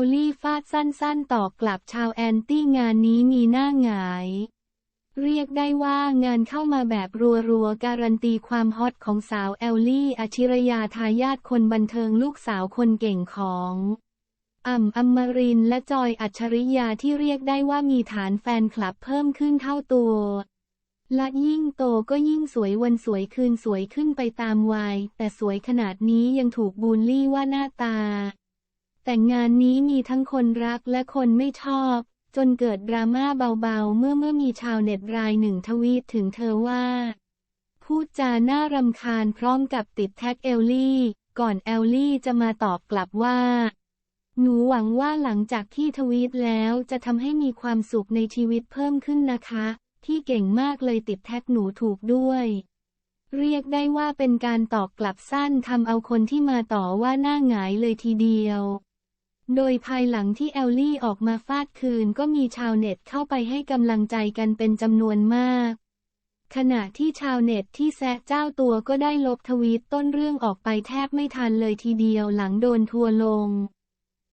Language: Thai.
ลลี่ฟาดสั้นๆ ต่อกลับชาวแอนตี้งานนี้มีหน้าหงาย เรียกได้ว่างานเข้ามาแบบรัวๆ การันตีความฮอตของสาวแอลลี่อชิรยาทายาทคนบันเทิงลูกสาวคนเก่งของอ่ำอมรินและจอยอัจฉริยาที่เรียกได้ว่ามีฐานแฟนคลับเพิ่มขึ้นเท่าตัว และยิ่งโตก็ยิ่งสวยวันสวยคืนสวยขึ้นไปตามวัย แต่สวยขนาดนี้ยังถูกบูลลี่ว่าหน้าตา แต่งานนี้มีทั้งคนรักและคนไม่ชอบ จนเกิดดราม่าเบาๆ เมื่อเมื่อมีชาวเน็ตรายหนึ่งทวีตถึงเธอว่า พูดจาน่ารำคาญพร้อมกับติดแท็กเอลลี่ ก่อนเอลลี่จะมาตอบกลับว่า หนูหวังว่าหลังจากที่ทวีตแล้วจะทำให้มีความสุขในชีวิตเพิ่มขึ้นนะคะที่เก่งมากเลยติดแท็กหนูถูกด้วย เรียกได้ว่าเป็นการตอบกลับสั้นทำเอาคนที่มาต่อว่าหน้าหงายเลยทีเดียว โดยภายหลังที่แอลลี่ออกมาฟาดคืนก็มีชาวเน็ตเข้าไปให้กำลังใจกันเป็นจำนวนมาก ขณะที่ชาวเน็ตที่แซะเจ้าตัวก็ได้ลบทวีตต้นเรื่องออกไปแทบไม่ทันเลยทีเดียวหลังโดนทัวลง